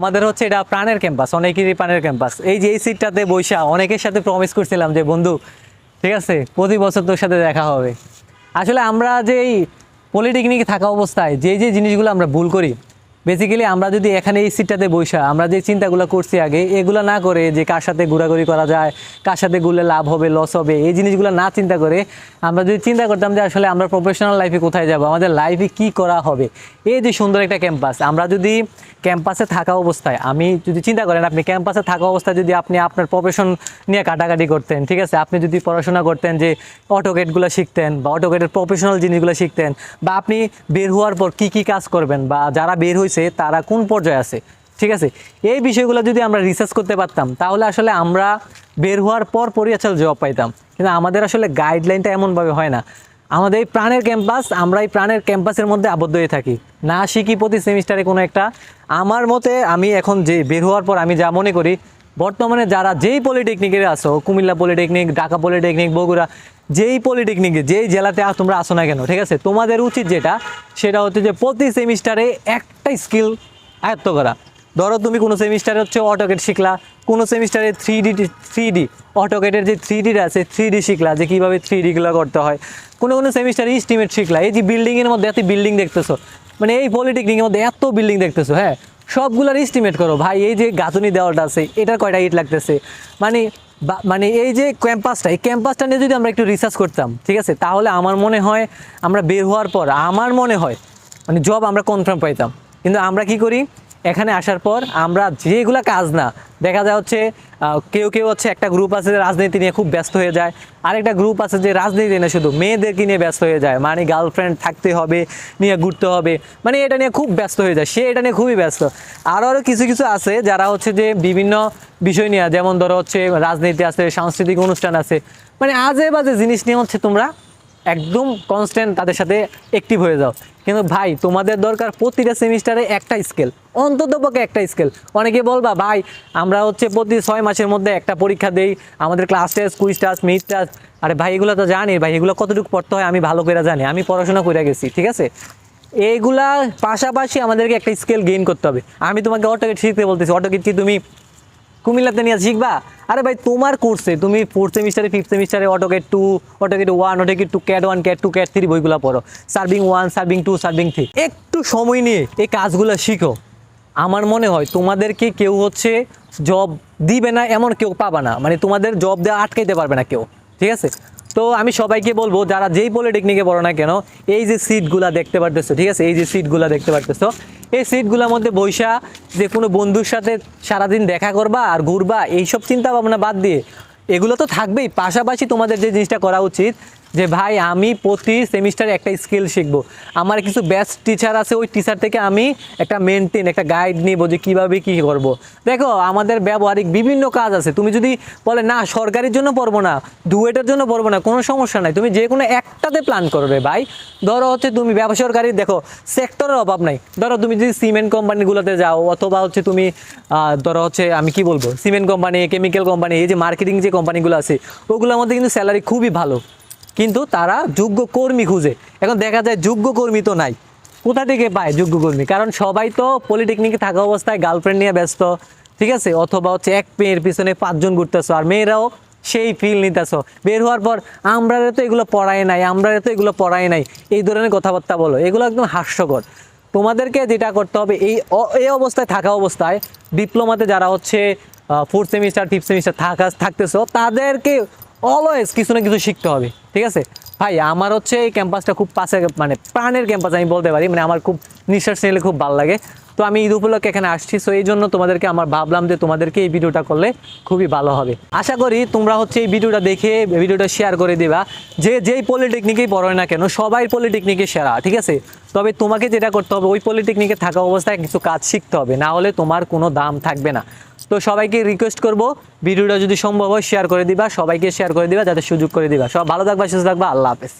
আমাদের হচ্ছে এটা প্রাণের ক্যাম্পাস, অনেকেরই প্রাণের ক্যাম্পাস। এই যে এই সিটটাতে বৈশা অনেকের সাথে প্রমিস করছিলাম যে, বন্ধু, ঠিক আছে, প্রতি বছর তোর সাথে দেখা হবে। আসলে আমরা যে এই পলিটেকনিকে থাকা অবস্থায় যে যে জিনিসগুলো আমরা ভুল করি বেসিক্যালি আমরা যদি এখানে এই সিটটাতে বৈশা আমরা যে চিন্তাগুলো করছি আগে, এগুলো না করে যে কার সাথে ঘোরাঘুরি করা যায়, কার সাথে ঘুরলে লাভ হবে লস হবে, এই জিনিসগুলো না চিন্তা করে আমরা যদি চিন্তা করতাম যে আসলে আমরা প্রফেশনাল লাইফে কোথায় যাব, আমাদের লাইফে কি করা হবে? এই যে সুন্দর একটা ক্যাম্পাস আমরা যদি ক্যাম্পাসে থাকা অবস্থায়, আমি যদি চিন্তা করেন আপনি ক্যাম্পাসে থাকা অবস্থায় যদি আপনি আপনার প্রফেশন নিয়ে কাটাকাটি করতেন, ঠিক আছে? আপনি যদি পড়াশোনা করতেন যে অটোগেটগুলো শিখতেন বা অটোগেটের প্রফেশনাল জিনিসগুলো শিখতেন বা আপনি বের হওয়ার পর কি কি কাজ করবেন বা যারা বের হয়েছে, তারা কোন পর্যায়ে আছে? ঠিক আছে? এই বিষয়গুলো যদি আমরা রিসার্চ করতে পারতাম, তাহলে আসলে আমরা বের হওয়ার পর পরই আসলে জব পাইতাম। কিন্তু আমাদের আসলে গাইডলাইনটা এমনভাবে হয় না। আমাদের এই প্রাণের ক্যাম্পাস আমরা এই প্রাণের ক্যাম্পাসের মধ্যে আবদ্ধ হয়ে থাকি। না শিখি প্রতি সেমিস্টারে কোনো একটা। আমার মতে আমি এখন যে বের হওয়ার পর আমি যা মনে করি, বর্তমানে যারা যেই পলিটেকনিকের আসো কুমিল্লা পলিটেকনিক ঢাকা পলিটেকনিক বগুড়া যেই পলিটেকনিকে যেই জেলাতে তোমরা আসো না কেন, ঠিক আছে? তোমাদের উচিত যেটা, সেটা হচ্ছে যে প্রতি সেমিস্টারে একটা স্কিল আয়ত্ত করা। ধরো তুমি কোনো সেমিস্টারে হচ্ছে অটোকেট শিখলা, কোনো সেমিস্টারে থ্রি ডি থ্রি ডি অটোকেটের যে থ্রি ডিটা আছে থ্রি ডি শিখলা, যে কীভাবে থ্রি ডিগুলো করতে হয়। কোনো কোনো সেমিস্টারে ইস্টিমেট শিখলা, এই যে বিল্ডিংয়ের মধ্যে এত বিল্ডিং দেখতেছো মানে এই পলিটেকনিকের মধ্যে এত বিল্ডিং দেখতেছো হ্যাঁ? সবগুলোর ইস্টিমেট করো, ভাই, এই যে গাঁথনি দেওয়াটা আছে, এটার কয়টা ইট লাগতেছে? মানে মানে এই যে ক্যাম্পাসটা এই ক্যাম্পাসটা নিয়ে যদি আমরা একটু রিসার্চ করতাম, ঠিক আছে? তাহলে আমার মনে হয় আমরা বের হওয়ার পর, আমার মনে হয় মানে জব আমরা কনফার্ম পাইতাম। কিন্তু আমরা কি করি? এখানে আসার পর আমরা যেগুলা কাজ না, দেখা যায় হচ্ছে কেউ কেউ হচ্ছে একটা গ্রুপ আছে যে রাজনীতি নিয়ে খুব ব্যস্ত হয়ে যায়, আরেকটা গ্রুপ আছে যে রাজনীতি নিয়ে শুধু মেয়েদেরকে নিয়ে ব্যস্ত হয়ে যায় মানে গার্লফ্রেন্ড থাকতে হবে, নিয়ে ঘুরতে হবে মানে এটা নিয়ে খুব ব্যস্ত হয়ে যায়, সে এটা নিয়ে খুবই ব্যস্ত। আরও আরও কিছু কিছু আছে যারা হচ্ছে যে বিভিন্ন বিষয় নিয়ে, যেমন ধরো হচ্ছে রাজনীতি আছে, সাংস্কৃতিক অনুষ্ঠান আছে মানে আজে বাজে জিনিস নিয়ে হচ্ছে তোমরা একদম কনস্ট্যান্ট তাদের সাথে অ্যাক্টিভ হয়ে যাও। কিন্তু ভাই, তোমাদের দরকার প্রতিটা সেমিস্টারে একটা স্কেল অন্তত পক্ষে একটা স্কেল অনেকে বলবা, ভাই, আমরা হচ্ছে প্রতি ছয় মাসের মধ্যে একটা পরীক্ষা দেই, আমাদের class test quiz test mid test আরে ভাই, এগুলো তো জানি, ভাই, এগুলো কতটুকু পড়তে হয়, আমি ভালো করে জানি, আমি পড়াশোনা করে গেছি, ঠিক আছে? এইগুলা পাশাপাশি আমাদেরকে একটা স্কেল গেইন করতে হবে। আমি তোমাকে অটোগেট শিখতে বলতেছি অটোগেট কি তুমি কুমিল্লাতে নিয়ে শিখবা? আরে ভাই, তোমার কোর্সে তুমি ফোর্থ সেমিস্টারে ফিফথ সেমিস্টারে AutoCAD two AutoCAD one AutoCAD two cat one cat two cat three বইগুলো পড়ো। Surveying one surveying two surveying three একটু সময় নিয়ে এই কাজগুলো শিখো। আমার মনে হয় তোমাদেরকে কেউ হচ্ছে জব দিবে না, এমন কেউ পাবা না। মানে তোমাদের জব দেওয়া আটকাইতে পারবে না কেউ। ঠিক আছে? তো আমি সবাইকে বলব, যারা যেই পলিটেকনিকে পড়ো না কেন, এই যে সিটগুলা দেখতে পারতেছো, ঠিক আছে? এই যে সিটগুলা দেখতে পারতেছো, এই সিটগুলোর মধ্যে বৈশা যে কোনো বন্ধুর সাথে সারাদিন দেখা করবা আর ঘুরবা, এইসব চিন্তা ভাবনা বাদ দিয়ে, এগুলো তো থাকবেই। পাশাপাশি তোমাদের যে জিনিসটা করা উচিত যে ভাই, আমি প্রতি সেমিস্টারে একটা স্কিল শিখব। আমার কিছু বেস্ট টিচার আছে, ওই টিচার থেকে আমি একটা মেনটেন একটা গাইড নিব যে কীভাবে কী করব। দেখো, আমাদের ব্যবহারিক বিভিন্ন কাজ আছে। তুমি যদি বলে, না, সরকারির জন্য পড়ব না ডুয়েটের জন্য পড়ব না, কোনো সমস্যা নাই। তুমি যে কোনো একটাতে প্ল্যান করবে ভাই। ধরো হচ্ছে তুমি ব্যবসরকারি দেখো সেক্টরের অভাব নাই। ধরো তুমি যদি সিমেন্ট কোম্পানিগুলোতে যাও, অথবা হচ্ছে তুমি ধরো হচ্ছে, আমি কি বলব? সিমেন্ট কোম্পানি কেমিক্যাল কোম্পানি এই যে মার্কেটিং যে কোম্পানিগুলো আছে, ওগুলোর মধ্যে কিন্তু স্যালারি খুবই ভালো। কিন্তু তারা যোগ্য কর্মী খুঁজে। এখন দেখা যায় যোগ্য কর্মী তো নাই। কোথা থেকে পায় যোগ্য কর্মী? কারণ সবাই তো পলিটেকনিকে থাকা অবস্থায় গার্লফ্রেন্ড নিয়ে ব্যস্ত, ঠিক আছে? অথবা হচ্ছে এক মেয়ের পিছনে পাঁচজন ঘুরতেছো, আর মেয়েরাও সেই ফিল নিতেছ। বের হওয়ার পর আমরা তো এগুলো পড়াই নাই আমরা তো এগুলো পড়াই নাই। এই ধরনের কথাবার্তা বলো, এগুলো একদম হাস্যকর। তোমাদেরকে যেটা করতে হবে, এই এই অবস্থায় থাকা অবস্থায় ডিপ্লোমাতে যারা হচ্ছে ফোর্থ সেমিস্টার ফিফথ সেমিস্টার থাকা, থাকতেছো, তাদেরকে অলওয়েজ কিছু না কিছু শিখতে হবে, ঠিক আছে? ভাই, আমার হচ্ছে এই ক্যাম্পাসটা খুব পাশে মানে প্রাণের ক্যাম্পাস আমি বলতে পারি মানে আমার খুব নিঃশ্বাস নিলে খুব ভালো লাগে। তো আমি ঈদ উপলক্ষে এখানে আসছি সো এই জন্য তোমাদেরকে আমার ভাবলাম যে তোমাদেরকে এই ভিডিওটা করলে খুবই ভালো হবে। আশা করি তোমরা হচ্ছে এই ভিডিওটা দেখে, ভিডিওটা শেয়ার করে দিবা। যে যেই পলিটেকনিকেই পড়ো না কেন, সবাই পলিটেকনিকে সেরা, ঠিক আছে? তবে তোমাকে যেটা করতে হবে, ওই পলিটেকনিকে থাকা অবস্থায় কিছু কাজ শিখতে হবে, না হলে তোমার কোনো দাম থাকবে না। তো সবাইকে রিকোয়েস্ট করব, ভিডিওটা যদি সম্ভব হয় শেয়ার করে দিবা, সবাইকে শেয়ার করে দিবা, যাতে সুযোগ করে দিবা। সব ভালো থাকবা, সুস্থ থাকবা, আল্লাহ হাফেজ।